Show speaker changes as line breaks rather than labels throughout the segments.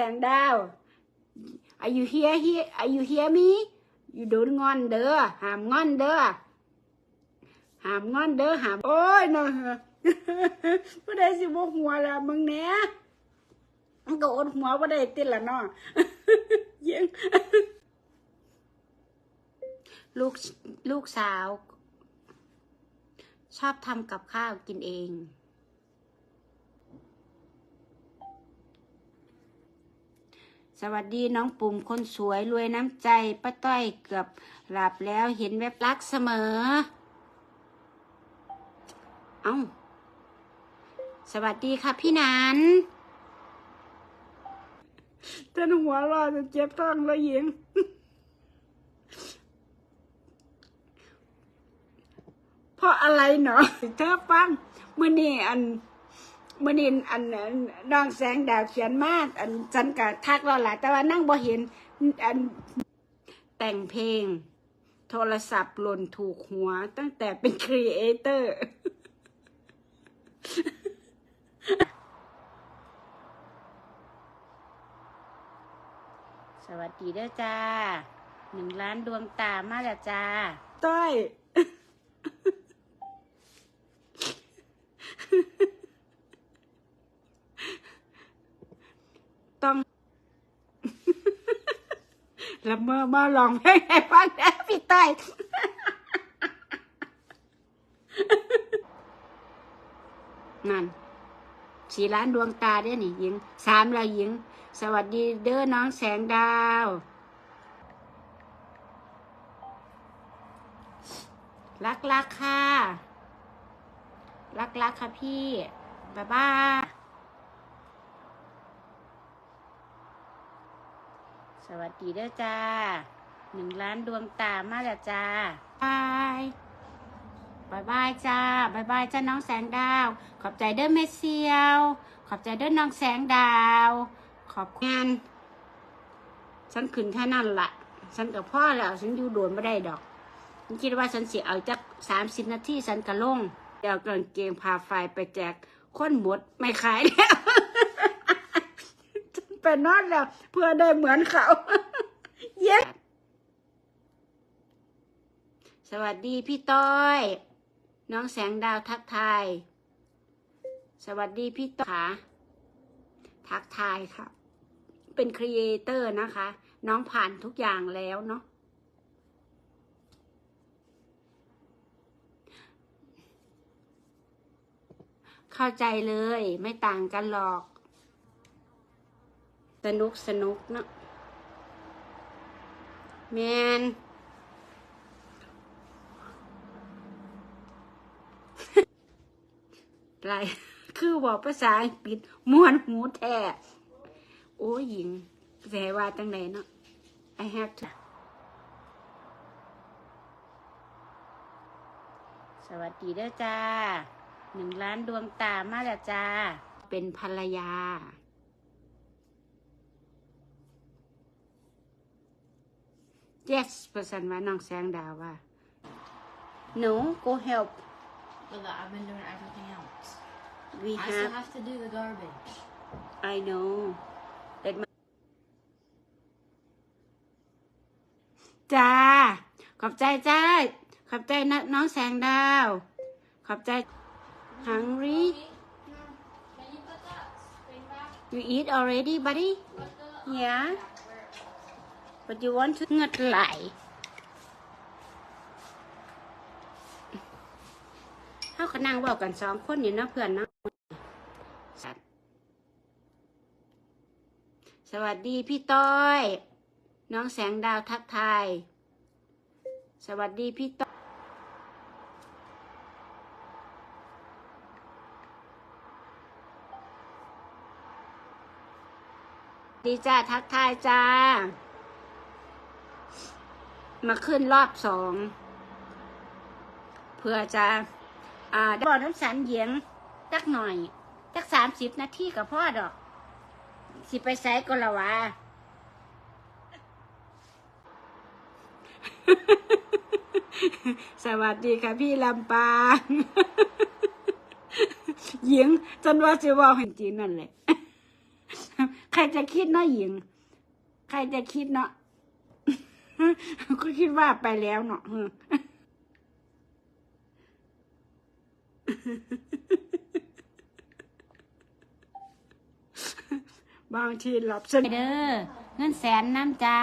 แสงดาว Are you here here Are you hear me you don't งอนเด้อหามงอนเด้อหามงอนเด้อหามโอ้ยเนาะบ่ได้สิบ่หัวละมึงแหน่มันก็อดหัวบ่ได้ติดละเนาะยิงลูกลูกสาว ชอบทำกับข้าวกินเอง สวัสดีน้องปุ่มคนสวยรวยน้ำใจป้าต้อยเกือบหลับแล้วเห็นแวบรักเสมอ เอา้า สวัสดีค่ะพี่นันท่านหัวรอจะเจ็บท้องแล้วยิงเพราะอะไรเนาะเธอฟังมื่อนี้อัน มื่อนี้อันอันน้องแสงดาวเขียนมาอันฉันก็ทักเราแหละแต่ว่านั่งบ่เห็นอันแต่งเพลง โทรศัพท์หล่นถูกหัว ตั้งแต่เป็นครีเอเตอร์สวัสดีเด้อจ้าหนึ่งล้านดวงตามาแล้วจ้า ต้อย ต้อง แล้วเมื่อมาลองเพลงให้ฟังนะพี่ต้อยนั่นสีล้านดวงตาเด้อนี่หญิงสามแล้วหญิง สวัสดีเด้อน้องแสงดาว รักรักค่ะ รักรักค่ะพี่ บ๊ายบาย สวัสดีเด้อจ้าหนึ่งล้านดวงตามาแล้วจ้าบายบายบายจ้าบายบายจ้าน้องแสงดาว ขอบใจเด้อเมเซียว ขอบใจเด้อน้องแสงดาว ขอบคุณฉันขึ้นแค่นั้นละฉันกับพ่อแล้วฉันอยู่โดนไม่ได้ดอกฉันคิดว่าฉันเสียเอาจักสามสิบนาทีฉันกระลงเดี๋ยวกางเกงพาไฟไปแจกคนหมดไม่ขายแล้ว นไปนอนแล้ว เพื่อได้เหมือนเขาเย้สวัสดีพี่ต้อย น้องแสงดาวทักทาย สวัสดีพี่ต้อยค่ะทักทายค่ะ เป็นครีเอเตอร์นะคะ น้องผ่านทุกอย่างแล้วเนาะเข้าใจเลยไม่ต่างกันหรอก สนุกสนุกเนาะแมนไรคือบอกภาษาอังกฤษม้วนหูแท้โอ้ยหญิงแสว่าตั้งไหนเนาะ I have to สวัสดีเด้อจ้าหนึ่งล้านดวงตามาแล้วจ้า เป็นภรรยา yes ประสันว่าน้องแสงดาวว่า no go help
But look, I've been doing everything else.
we
I still
have
have to do the garbage.
I know that my จ้า ขอบใจจ้า ขอบใจนะน้องแสงดาว ขอบใจ hungry
Can you put that thing back?
you eat already buddy yeah but you want to เงือดไหลเขาก็นั่งว่ากันสองคนอยู่นะเพื่อนนะสวัสดีพี่ต้อย น้องแสงดาวทักทาย สวัสดีพี่ต้อยดีจ้าทักทายจ้า มาขึ้นรอบสองเพื่อจะ อ่าได้บอน้ำสันเยียงจักหน่อยจักสามสิบนาทีกับพ่อดอก สิไปใส่กละวะสวัสดีค่ะพี่ลำปางหญิงจนว่าจะว่าเห็นจีนนั่นแหละรจะคิดเนาะหญิง ใครจะคิดเนาะ ก็คิดว่าไปแล้วเนาะบางทีหลับสนิทเด้อเงินแสนน้ำจ้า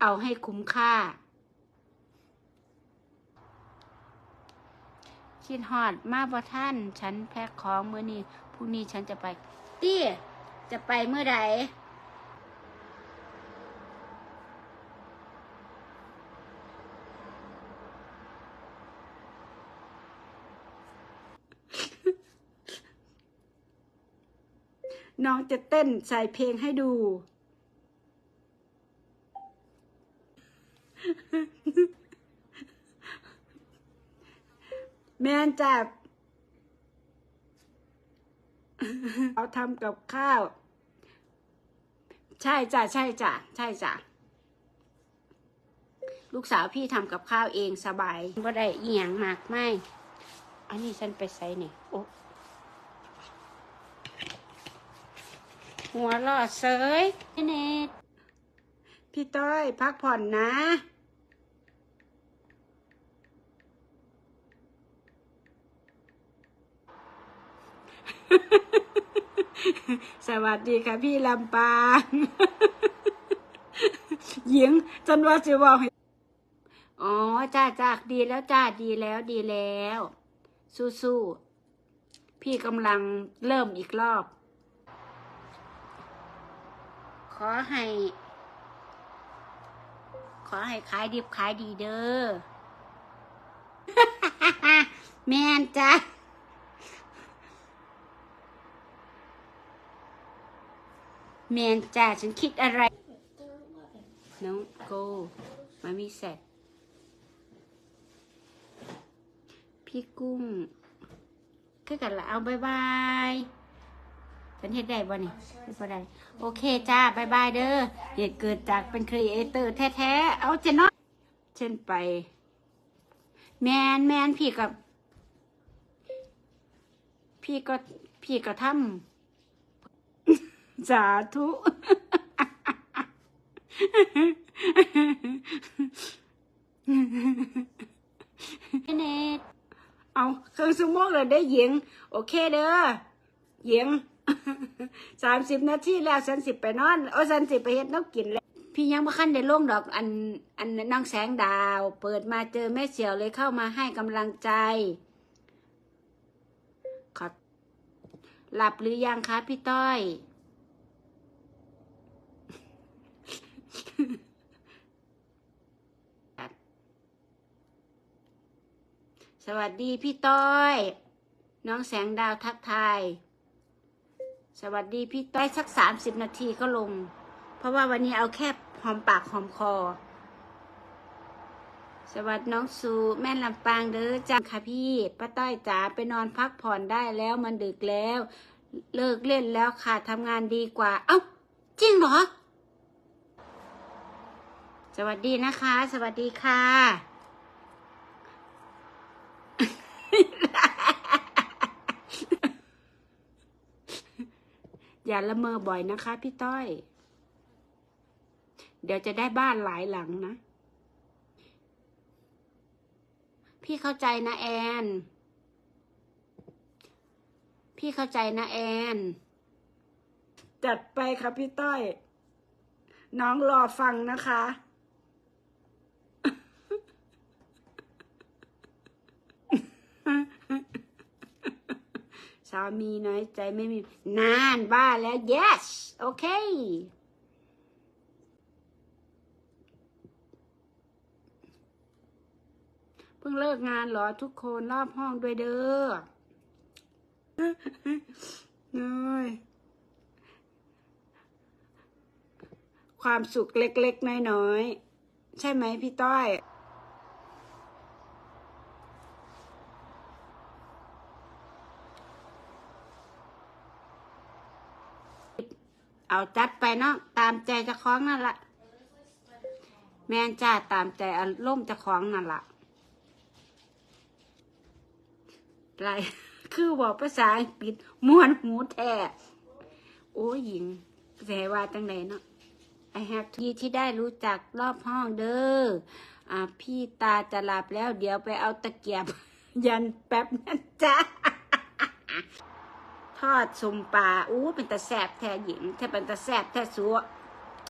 เอาให้คุ้มค่า คิดฮอดมาบ่ท่านฉันแพ็คของมื้อนี้พรุ่งนี้ฉันจะไปตี้จะไปเมื่อใดน้องจะเต้นใส่เพลงให้ดู แม่นจับเอาทำกับข้าว ใช่จ้ะใช่จ้ะใช่จ้ะลูกสาวพี่ทำกับข้าวเองสบายบ่ได้เอียงมากไม่อันนี้ฉันไปใส่นี่โอ้หัวล่อเสยเนตพี่ต้อยพักผ่อนนะ สวัสดีค่ะพี่ลำปางหญิงจนว่าจะบอกให้อ๋อจ้าจ้าดีแล้วจ้าดีแล้วดีแล้ว สู้ๆพี่กำลังเริ่มอีกรอบ ขอให้ ขอให้ขายดิบขายดีเด้อแม่นจ้า แมนจ้าฉันคิดอะไร น้องโกมามีเสร็จพี่กุ้งคือกันละเอาบายบายฉันเฮ็ดได้บ่นี่เฮ็ดบ่ได้โอเคจ้าบายบายเด้อเหตุเกิดจากเป็นครีเอเตอร์แท้ๆ เอาเจนเนาะเช่นไป แมนแมนพี่กับ พี่ก็พี่ก็ทำ สาธุเนตเอาเครื่องสมองเลยได้หญิง โอเคเด้อหญิงสามสิบนาทีแล้วฉันสิบไปนอนเอาฉันสิบไปเฮ็ดน้ำกินแล้วพี่ยังบ่คันได้ลงดอกอันอันน้องแสงดาว เปิดมาเจอแม่เสี่ยวเลยเข้ามาให้กำลังใจขอหลับหรือยังคะพี่ต้อย ส วัสดีพี่ต้อย น้องแสงดาวทักทาย สวัสดีพี่ต้อยสักสามสิบนาทีก็ลง เพราะว่าวันนี้เอาแค่หอมปากหอมคอ สวัสดีน้องสูแม่ลำปางเด้อจ้าค่ะพี่ป้าต้อยจ๋าไปนอนพักผ่อนได้แล้วมันดึกแล้ว เลิกเล่นแล้วค่ะทำงานดีกว่า เอ้า จริงเหรอ สวัสดีนะคะ สวัสดีค่ะ อย่าละเมอบ่อยนะคะ พี่ต้อย เดี๋ยวจะได้บ้านหลายหลังนะ พี่เข้าใจนะแอน พี่เข้าใจนะแอน จัดไปครับพี่ต้อย น้องรอฟังนะคะ สามีน้อยใจไม่มีนานบ้าแล้ว yes โอเคเพิ่งเลิกงานเหรอทุกคนรอบห้องด้วยเด้อน้อยความสุขเล็กๆ น้อยๆ ใช่ไหมพี่ต้อย เอาจัดไปเนาะตามใจจะคล้องนั่นละแมนจ้าตามใจอารมณ์จะของนั่นละไรคือบอกภาษาอังกฤษม้วนหูแท้โอ้ยหญิงแสว่าจังไหนเนาะ I have to ที่ได้รู้จักรอบห้องเด้ออ่าพี่ตาจะหลับแล้วเดี๋ยวไปเอาตะเกียบ ยันแป๊บนั่นจ้า ทอดสมปลาอู้เป็นตะแสบแท้หญิงแท้เป็นตะแสบแท้สัว